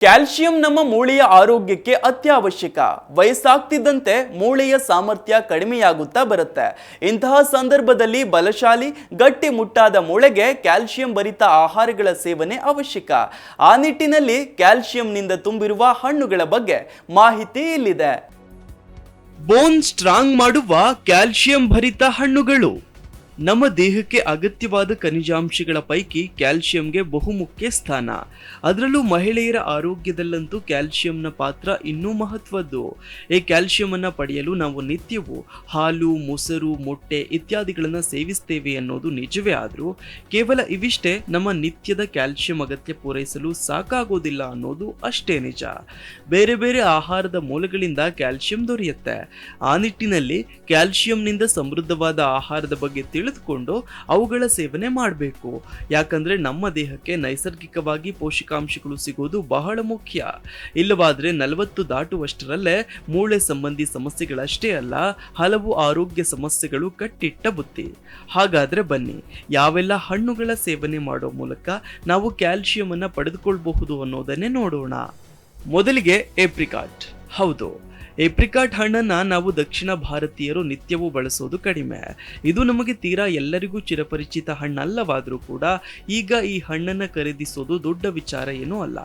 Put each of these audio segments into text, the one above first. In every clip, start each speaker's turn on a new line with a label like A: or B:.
A: Calcium ನಮ್ಮ ಮೂಳೆಯ ಆರೋಗ್ಯಕ್ಕೆ ಅತ್ಯವಶ್ಯಕ. ವಯಸ್ಸಾಗ್ತಿದ್ದಂತೆ ಮೂಳೆಯ ಸಾಮರ್ಥ್ಯ ಕಡಿಮೆಯಾಗುತ್ತಾ ಬರುತ್ತೆ. ಇಂತಹ ಸಂದರ್ಭದಲ್ಲಿ ಬಲಶಾಲಿ, ಗಟ್ಟಿ ಮುಟ್ಟಾದ ಮೂಳೆಗೆ ಕ್ಯಾಲ್ಸಿಯಂ ಭರಿತ ಆಹಾರಗಳ ಸೇವನೆ ಅವಶ್ಯಕ. ಆ ನಿಟ್ಟಿನಲ್ಲಿ ಕ್ಯಾಲ್ಸಿಯಂನಿಂದ ತುಂಬಿರುವ ಹಣ್ಣುಗಳ ಬಗ್ಗೆ ಮಾಹಿತಿ ಇಲ್ಲಿದೆ. ಬೋನ್ ಸ್ಟ್ರಾಂಗ್ ಮಾಡುವ ಕ್ಯಾಲ್ಸಿಯಂ ಭರಿತ ಹಣ್ಣುಗಳು. ನಮ್ಮ ದೇಹಕ್ಕೆ ಅಗತ್ಯವಾದ ಖನಿಜಾಂಶಗಳ ಪೈಕಿ ಕ್ಯಾಲ್ಸಿಯಂಗೆ ಬಹುಮುಖ್ಯ ಸ್ಥಾನ. ಅದರಲ್ಲೂ ಮಹಿಳೆಯರ ಆರೋಗ್ಯದಲ್ಲಂತೂ ಕ್ಯಾಲ್ಸಿಯಂನ ಪಾತ್ರ ಇನ್ನೂ ಮಹತ್ವದ್ದು. ಈ ಕ್ಯಾಲ್ಸಿಯಂ ಅನ್ನ ಪಡೆಯಲು ನಾವು ನಿತ್ಯವೂ ಹಾಲು, ಮೊಸರು, ಮೊಟ್ಟೆ ಇತ್ಯಾದಿಗಳನ್ನು ಸೇವಿಸ್ತೇವೆ ಅನ್ನೋದು ನಿಜವೇ ಆದರೂ ಕೇವಲ ಇವಿಷ್ಟೇ ನಮ್ಮ ನಿತ್ಯದ ಕ್ಯಾಲ್ಸಿಯಂ ಅಗತ್ಯ ಪೂರೈಸಲು ಸಾಕಾಗೋದಿಲ್ಲ ಅನ್ನೋದು ಅಷ್ಟೇ ನಿಜ. ಬೇರೆ ಬೇರೆ ಆಹಾರದ ಮೂಲಗಳಿಂದ ಕ್ಯಾಲ್ಸಿಯಂ ದೊರೆಯುತ್ತೆ. ಆ ನಿಟ್ಟಿನಲ್ಲಿ ಕ್ಯಾಲ್ಸಿಯಂನಿಂದ ಸಮೃದ್ಧವಾದ ಆಹಾರದ ಬಗ್ಗೆ ತಿಳಿದುಕೊಂಡು ಅವುಗಳ ಸೇವನೆ ಮಾಡಬೇಕು. ಯಾಕಂದ್ರೆ ನಮ್ಮ ದೇಹಕ್ಕೆ ನೈಸರ್ಗಿಕವಾಗಿ ಪೋಷಕಾಂಶಗಳು ಸಿಗೋದು ಬಹಳ ಮುಖ್ಯ. ಇಲ್ಲವಾದರೆ ನಲವತ್ತು ದಾಟುವಷ್ಟರಲ್ಲೇ ಮೂಳೆ ಸಂಬಂಧಿ ಸಮಸ್ಯೆಗಳಷ್ಟೇ ಅಲ್ಲ, ಹಲವು ಆರೋಗ್ಯ ಸಮಸ್ಯೆಗಳು ಕಟ್ಟಿಟ್ಟ ಬುತ್ತಿ ಹಾಗಾದ್ರೆ ಬನ್ನಿ, ಯಾವೆಲ್ಲ ಹಣ್ಣುಗಳ ಸೇವನೆ ಮಾಡೋ ಮೂಲಕ ನಾವು ಕ್ಯಾಲ್ಸಿಯಂ ಅನ್ನು ಪಡೆದುಕೊಳ್ಬಹುದು ಅನ್ನೋದನ್ನೇ ನೋಡೋಣ. ಮೊದಲಿಗೆ ಏಪ್ರಿಕಾಟ್. ಹೌದು. ಏಪ್ರಿಕಾಟ್ ಹಣ್ಣನ್ನು ನಾವು ದಕ್ಷಿಣ ಭಾರತೀಯರು ನಿತ್ಯವೂ ಬಳಸೋದು ಕಡಿಮೆ. ಇದು ನಮಗೆ ತೀರಾ ಎಲ್ಲರಿಗೂ ಚಿರಪರಿಚಿತ ಹಣ್ಣಲ್ಲವಾದರೂ ಕೂಡ ಈಗ ಈ ಹಣ್ಣನ್ನು ಖರೀದಿಸೋದು ದೊಡ್ಡ ವಿಚಾರ ಏನೂ ಅಲ್ಲ.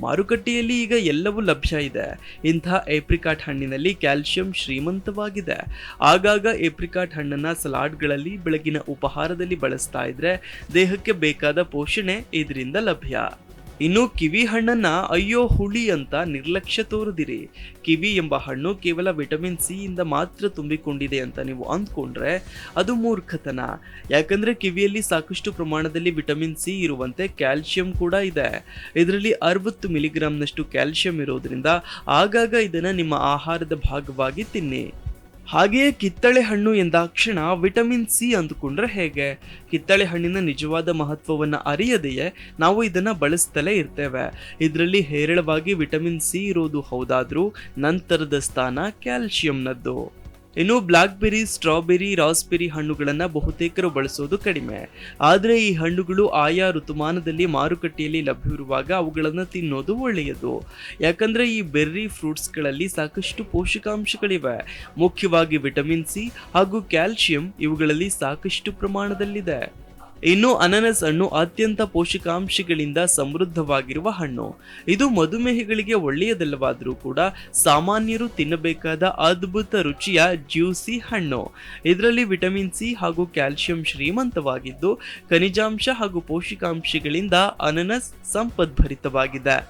A: ಮಾರುಕಟ್ಟೆಯಲ್ಲಿ ಈಗ ಎಲ್ಲವೂ ಲಭ್ಯ ಇದೆ. ಇಂತಹ ಏಪ್ರಿಕಾಟ್ ಹಣ್ಣಿನಲ್ಲಿ ಕ್ಯಾಲ್ಸಿಯಂ ಶ್ರೀಮಂತವಾಗಿದೆ. ಆಗಾಗ ಏಪ್ರಿಕಾಟ್ ಹಣ್ಣನ್ನು ಸಲಾಡ್ಗಳಲ್ಲಿ, ಬೆಳಗಿನ ಉಪಹಾರದಲ್ಲಿ ಬಳಸ್ತಾ ಇದ್ರೆ ದೇಹಕ್ಕೆ ಬೇಕಾದ ಪೋಷಣೆ ಇದರಿಂದ ಲಭ್ಯ. ಇನ್ನು ಕಿವಿ ಹಣ್ಣನ್ನ ಅಯ್ಯೋ ಹುಳಿ ಅಂತ ನಿರ್ಲಕ್ಷ್ಯ ತೋರದಿರಿ. ಕಿವಿ ಎಂಬ ಹಣ್ಣು ಕೇವಲ ವಿಟಮಿನ್ ಸಿ ಇಂದ ಮಾತ್ರ ತುಂಬಿಕೊಂಡಿದೆ ಅಂತ ನೀವು ಅಂದ್ಕೊಂಡ್ರೆ ಅದು ಮೂರ್ಖತನ. ಯಾಕಂದ್ರೆ ಕಿವಿಯಲ್ಲಿ ಸಾಕಷ್ಟು ಪ್ರಮಾಣದಲ್ಲಿ ವಿಟಮಿನ್ ಸಿ ಇರುವಂತೆ ಕ್ಯಾಲ್ಸಿಯಂ ಕೂಡ ಇದೆ. ಇದರಲ್ಲಿ ಅರವತ್ತು ಮಿಲಿಗ್ರಾಂನಷ್ಟು ಕ್ಯಾಲ್ಸಿಯಂ ಇರೋದ್ರಿಂದ ಆಗಾಗ ಇದನ್ನ ನಿಮ್ಮ ಆಹಾರದ ಭಾಗವಾಗಿ ತಿನ್ನಿ. ಹಾಗೆಯೇ ಕಿತ್ತಳೆ ಹಣ್ಣು ಎಂದಾಕ್ಷಣ ವಿಟಮಿನ್ ಸಿ ಅಂದುಕೊಂಡ್ರೆ ಹೇಗೆ? ಕಿತ್ತಳೆ ಹಣ್ಣಿನ ನಿಜವಾದ ಮಹತ್ವವನ್ನು ಅರಿಯದೆಯೇ ನಾವು ಇದನ್ನು ಬಳಸ್ತಲೇ ಇರ್ತೇವೆ. ಇದರಲ್ಲಿ ಹೇರಳವಾಗಿ ವಿಟಮಿನ್ ಸಿ ಇರೋದು ಹೌದಾದರೂ ನಂತರದ ಸ್ಥಾನ ಕ್ಯಾಲ್ಸಿಯಂನದ್ದು ಇನ್ನು ಬ್ಲಾಕ್ಬೆರಿ, ಸ್ಟ್ರಾಬೆರಿ, ರಾಸ್ಬೆರಿ ಹಣ್ಣುಗಳನ್ನು ಬಹುತೇಕರು ಬಳಸೋದು ಕಡಿಮೆ. ಆದರೆ ಈ ಹಣ್ಣುಗಳು ಆಯಾ ಋತುಮಾನದಲ್ಲಿ ಮಾರುಕಟ್ಟೆಯಲ್ಲಿ ಲಭ್ಯವಿರುವಾಗ ಅವುಗಳನ್ನು ತಿನ್ನೋದು ಒಳ್ಳೆಯದು. ಯಾಕಂದರೆ ಈ ಬೆರ್ರಿ ಫ್ರೂಟ್ಸ್ಗಳಲ್ಲಿ ಸಾಕಷ್ಟು ಪೋಷಕಾಂಶಗಳಿವೆ. ಮುಖ್ಯವಾಗಿ ವಿಟಮಿನ್ ಸಿ ಹಾಗೂ ಕ್ಯಾಲ್ಸಿಯಂ ಇವುಗಳಲ್ಲಿ ಸಾಕಷ್ಟು ಪ್ರಮಾಣದಲ್ಲಿದೆ. ಇನ್ನು ಅನನಸ್ ಹಣ್ಣು ಅತ್ಯಂತ ಪೋಷಕಾಂಶಗಳಿಂದ ಸಮೃದ್ಧವಾಗಿರುವ ಹಣ್ಣು. ಇದು ಮಧುಮೇಹಿಗಳಿಗೆ ಒಳ್ಳೆಯದಲ್ಲವಾದರೂ ಕೂಡ ಸಾಮಾನ್ಯರು ತಿನ್ನಬೇಕಾದ ಅದ್ಭುತ ರುಚಿಯ ಜ್ಯೂಸಿ ಹಣ್ಣು. ಇದರಲ್ಲಿ ವಿಟಮಿನ್ ಸಿ ಹಾಗೂ ಕ್ಯಾಲ್ಸಿಯಂ ಶ್ರೀಮಂತವಾಗಿದ್ದು, ಖನಿಜಾಂಶ ಹಾಗೂ ಪೋಷಕಾಂಶಗಳಿಂದ ಅನನಸ್ ಸಂಪದ್ಭರಿತವಾಗಿದೆ.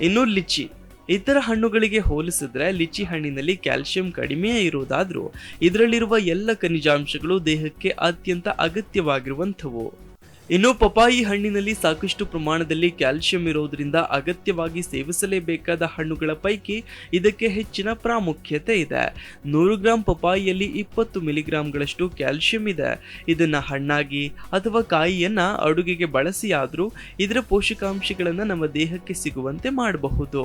A: ಇನ್ನು ಲಿಚಿ. ಇತರ ಹಣ್ಣುಗಳಿಗೆ ಹೋಲಿಸಿದ್ರೆ ಲಿಚಿ ಹಣ್ಣಿನಲ್ಲಿ ಕ್ಯಾಲ್ಸಿಯಂ ಕಡಿಮೆ ಇರುವುದಾದ್ರೂ ಇದರಲ್ಲಿರುವ ಎಲ್ಲ ಖನಿಜಾಂಶಗಳು ದೇಹಕ್ಕೆ ಅತ್ಯಂತ ಅಗತ್ಯವಾಗಿರುವಂಥವು. ಇನ್ನು ಪಪಾಯಿ ಹಣ್ಣಿನಲ್ಲಿ ಸಾಕಷ್ಟು ಪ್ರಮಾಣದಲ್ಲಿ ಕ್ಯಾಲ್ಸಿಯಂ ಇರೋದ್ರಿಂದ ಅಗತ್ಯವಾಗಿ ಸೇವಿಸಲೇಬೇಕಾದ ಹಣ್ಣುಗಳ ಪೈಕಿ ಇದಕ್ಕೆ ಹೆಚ್ಚಿನ ಪ್ರಾಮುಖ್ಯತೆ ಇದೆ. ನೂರು ಗ್ರಾಂ ಪಪಾಯಿಯಲ್ಲಿ ಇಪ್ಪತ್ತು ಮಿಲಿಗ್ರಾಂಗಳಷ್ಟು ಕ್ಯಾಲ್ಸಿಯಂ ಇದೆ. ಇದನ್ನು ಹಣ್ಣಾಗಿ ಅಥವಾ ಕಾಯಿಯನ್ನು ಅಡುಗೆಗೆ ಬಳಸಿಯಾದರೂ ಇದರ ಪೋಷಕಾಂಶಗಳನ್ನು ನಮ್ಮ ದೇಹಕ್ಕೆ ಸಿಗುವಂತೆ ಮಾಡಬಹುದು.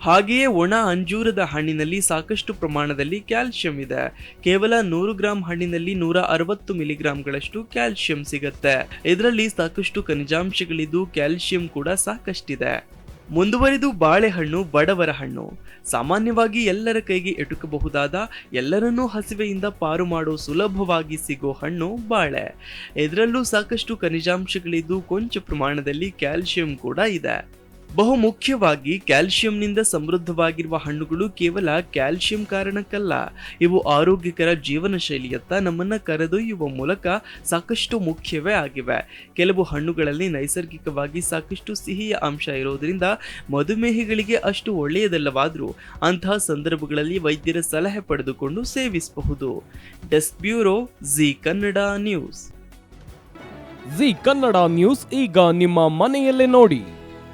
A: ಹಾಗೆಯೇ ಒಣ ಅಂಜೂರದ ಹಣ್ಣಿನಲ್ಲಿ ಸಾಕಷ್ಟು ಪ್ರಮಾಣದಲ್ಲಿ ಕ್ಯಾಲ್ಸಿಯಂ ಇದೆ. ಕೇವಲ ನೂರು ಗ್ರಾಂ ಹಣ್ಣಿನಲ್ಲಿ ನೂರ ಅರವತ್ತು ಮಿಲಿಗ್ರಾಂಗಳಷ್ಟು ಕ್ಯಾಲ್ಸಿಯಂ ಸಿಗುತ್ತೆ. ಇದರಲ್ಲಿ ಸಾಕಷ್ಟು ಖನಿಜಾಂಶಗಳಿದ್ದು ಕ್ಯಾಲ್ಸಿಯಂ ಕೂಡ ಸಾಕಷ್ಟಿದೆ. ಮುಂದುವರಿದು ಬಾಳೆಹಣ್ಣು ಬಡವರ ಹಣ್ಣು ಸಾಮಾನ್ಯವಾಗಿ ಎಲ್ಲರ ಕೈಗೆ ಎಟುಕಬಹುದಾದ, ಎಲ್ಲರನ್ನೂ ಹಸಿವೆಯಿಂದ ಪಾರು ಮಾಡೋ ಸುಲಭವಾಗಿ ಸಿಗೋ ಹಣ್ಣು ಬಾಳೆ. ಇದರಲ್ಲೂ ಸಾಕಷ್ಟು ಖನಿಜಾಂಶಗಳಿದ್ದು ಕೊಂಚ ಪ್ರಮಾಣದಲ್ಲಿ ಕ್ಯಾಲ್ಸಿಯಂ ಕೂಡ ಇದೆ. ಬಹು ಮುಖ್ಯವಾಗಿ ಕ್ಯಾಲ್ಸಿಯಂನಿಂದ ಸಮೃದ್ಧವಾಗಿರುವ ಹಣ್ಣುಗಳು ಕೇವಲ ಕ್ಯಾಲ್ಸಿಯಂ ಕಾರಣಕ್ಕಲ್ಲ. ಇವು ಆರೋಗ್ಯಕರ ಜೀವನ ಶೈಲಿಯತ್ತ ನಮ್ಮನ್ನ ಕರೆದೊಯ್ಯುವ ಮೂಲಕ ಸಾಕಷ್ಟು ಮುಖ್ಯವೇ ಆಗಿವೆ. ಕೆಲವು ಹಣ್ಣುಗಳಲ್ಲಿ ನೈಸರ್ಗಿಕವಾಗಿ ಸಾಕಷ್ಟು ಸಿಹಿಯ ಅಂಶ ಇರೋದರಿಂದ ಮಧುಮೇಹಿಗಳಿಗೆ ಅಷ್ಟು ಒಳ್ಳೆಯದಲ್ಲವಾದರೂ ಅಂತಹ ಸಂದರ್ಭಗಳಲ್ಲಿ ವೈದ್ಯರ ಸಲಹೆ ಪಡೆದುಕೊಂಡು ಸೇವಿಸಬಹುದು. Desk bureau Zee Kannada news.
B: Zee Kannada news ಈಗ ನಿಮ್ಮ ಮನೆಯಲ್ಲೇ ನೋಡಿ.